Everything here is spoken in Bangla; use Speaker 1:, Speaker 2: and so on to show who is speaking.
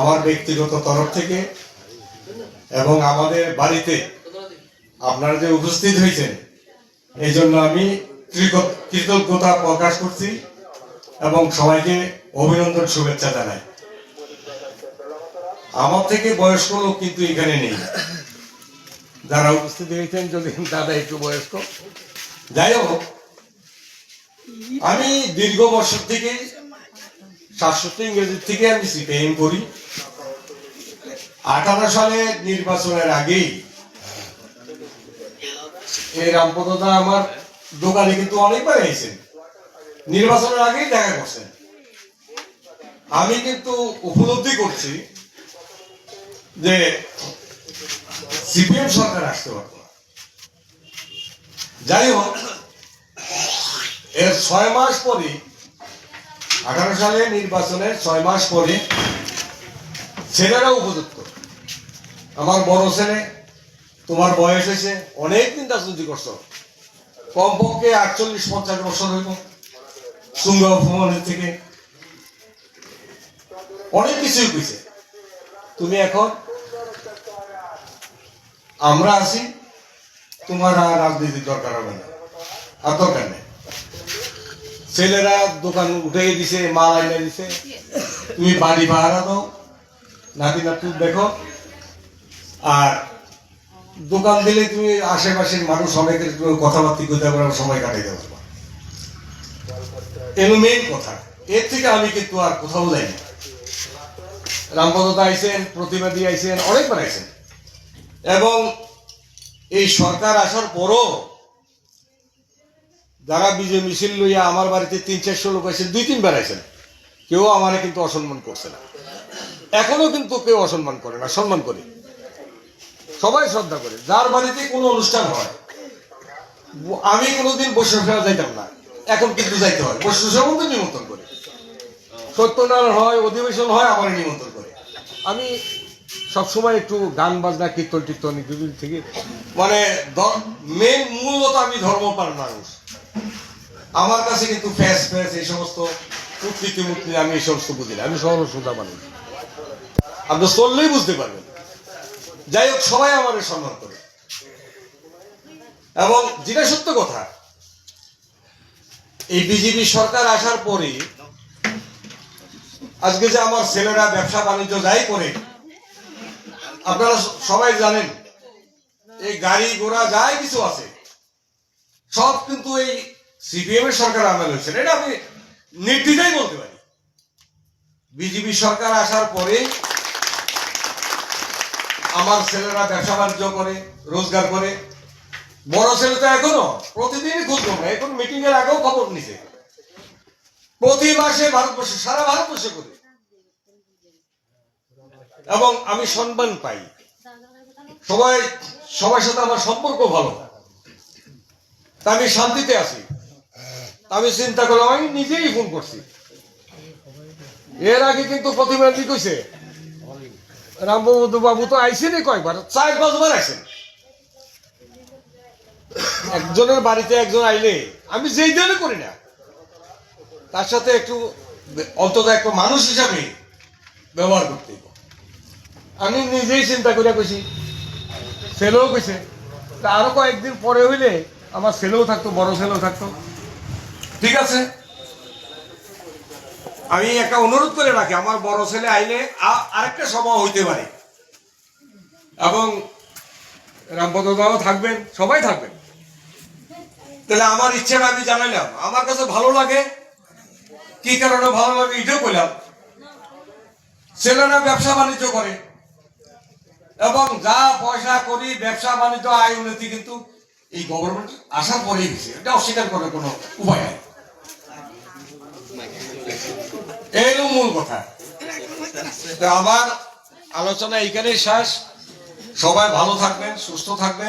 Speaker 1: আমার ব্যক্তিগত তরফ থেকে এবং আমাদের বাড়িতে আপনারা যে উপস্থিত হয়েছেন এই জন্য আমি কৃতজ্ঞতা প্রকাশ করছি এবং সবাইকে অভিনন্দন শুভেচ্ছা জানাই। আমার থেকে বয়স্ক লোক কিন্তু এখানে নেই। যারা উপস্থিত হয়েছেন, যদি দাদা একটু বয়স্ক। যাই হোক, আমি দীর্ঘ বছর থেকে থেকে আমি সিপিএম করি। আঠারো সালে নির্বাচনের আগেই এই রামপদদা আমার দোকানে কিন্তু অনেকবার এসেছেন নির্বাচনের আগেই দেখা করছেন আমি কিন্তু উপলব্ধি করছি যে সিপিএম সরকার আসতে পারত যাই হোক, এর ছয় মাস পরে আঠারো সালে নির্বাচনের ছয় মাস পরে ছেলেরা উপযুক্ত। আমার বড় ছেলে, তোমার বয়স হয়েছে অনেকদিন রাজনীতি করছ। কমপক্ষে আটচল্লিশ, পঞ্চাশ বছর হইব। সুঙ্গ ভ্রমণের থেকে। অনেক কিছুই কইছে তুমি এখন, আমরা আছি, তোমার আর রাজনীতির দরকার হবে না। আর দরকার নেই। ছেলেরা দোকান উঠে দিছে, মাল আইনে দিছে। তুমি বাড়ি ভাড়া দাও। নাতি নাতু দেখো। আর দোকান দিলে তুমি আশেপাশের মানুষ অনেকের তুমি কথাবার্তা করতে পারবে সময় কাটাইতে পারবা এলো মেইন কথা। এর থেকে আমি কিন্তু আর কোথাও যাইনি রামপদতা আইছেন প্রতিবাদী আইছেন, অনেকবার আইছেন। এবং এই সরকার আসার পরও যারা বিজয় মিছিল লইয়া আমার বাড়িতে তিন চারশো লোক আছেন দুই তিনবার আছেন কেউ আমারে কিন্তু অসম্মান করছে না। এখনও কিন্তু কেউ অসম্মান করে না, সম্মান করে। সবাই শ্রদ্ধা করে। যার বাড়িতে কোনো অনুষ্ঠান হয়, আমি কোনোদিন ফেরা যাইতাম না। এখন কিন্তু যাইতে হয়। বসে সম্বন্ধে নিমন্ত্রণ করে। সত্যনারায়ণ হয়, অধিবেশন হয়, আমার নিমন্ত্রণ করে। আমি সবসময় একটু গান বাজনা, কীর্তন, টীর্তন থেকে মানে মেন মূলত আমি ধর্মপাল মানুষ। আমার কাছে কিন্তু ফ্যাস ফ্যাস এই সমস্ত উৎকৃতি মুক্তি আমি এই সমস্ত বুঝি আমি সরল সোজা মানুষ আপনি চললেই বুঝতে পারবেন। যাই হোক, সবাই আমার সম্মান করে। এবং যেটা সত্য কথা, এই বিজেপি সরকার আসার পরে, আজকে যে আমার ছেলেরা ব্যবসা বাণিজ্য যাই করে, আপনারা সবাই জানেন, এই গাড়ি ঘোড়া যাই কিছু আছে, সব কিন্তু এই সিপিএম এর সরকার আমল হয়েছে এটা আমি নির্দ্বিধাই বলতে পারি। বিজেপি সরকার আসার পরে আমার ছেলেরা ব্যবসা বাণিজ্য করে, রোজগার করে। বড় ছেলে তো এখনও প্রতিদিনই খোঁজ খবর এখন মিটিং এর আগেও খবর নিছে। প্রতি মাসে ভারতবর্ষে, সারা ভারতবর্ষে করে এবং আমি সম্মান পাই। সবাই, সবার সাথে আমার সম্পর্ক ভালো। তা আমি শান্তিতে আছি। আমি চিন্তা করলাম, আমি নিজেই ফোন করছি। এর আগে কিন্তু প্রতিবাদী কইছে? রামবন্ধু বাবু তো আইসেনি কয়েকবার, চার পাঁচবার আইসেন একজনের বাড়িতে একজন আইলে, আমি যেই দিনে করি না। তার সাথে একটু অন্তত একটা মানুষ হিসাবে ব্যবহার করতে আমি নিজেই চিন্তা করিয়া কইছি, ছেলেও কইছে। তা আরও কয়েকদিন পরে হইলে আমার ছেলেও থাকতো, বড় ছেলেও থাকতো। ঠিক আছে? আমি একটা অনুরোধ করে রাখি, আমার বড় ছেলে আইলে আরেকটা সভা হইতে পারে। এবং রামপদদাও থাকবেন, সবাই থাকবেন। তাহলে আমার ইচ্ছাটা আমি জানাইলাম। আমার কাছে ভালো লাগে, কি কারণে ভালো লাগে এটাও কইলাম। ছেলেরা ব্যবসা বাণিজ্য করে। এবং যা পয়সা করি, ব্যবসা বাণিজ্য, আয় উন্নতি কিন্তু এই গভর্নমেন্ট আসার পরেই গেছে এটা অস্বীকার করার কোনো উপায় নাই। এই মূল কথা। আমার আলোচনা এখানেই শেষ। সবাই ভালো থাকবেন সুস্থ থাকবেন।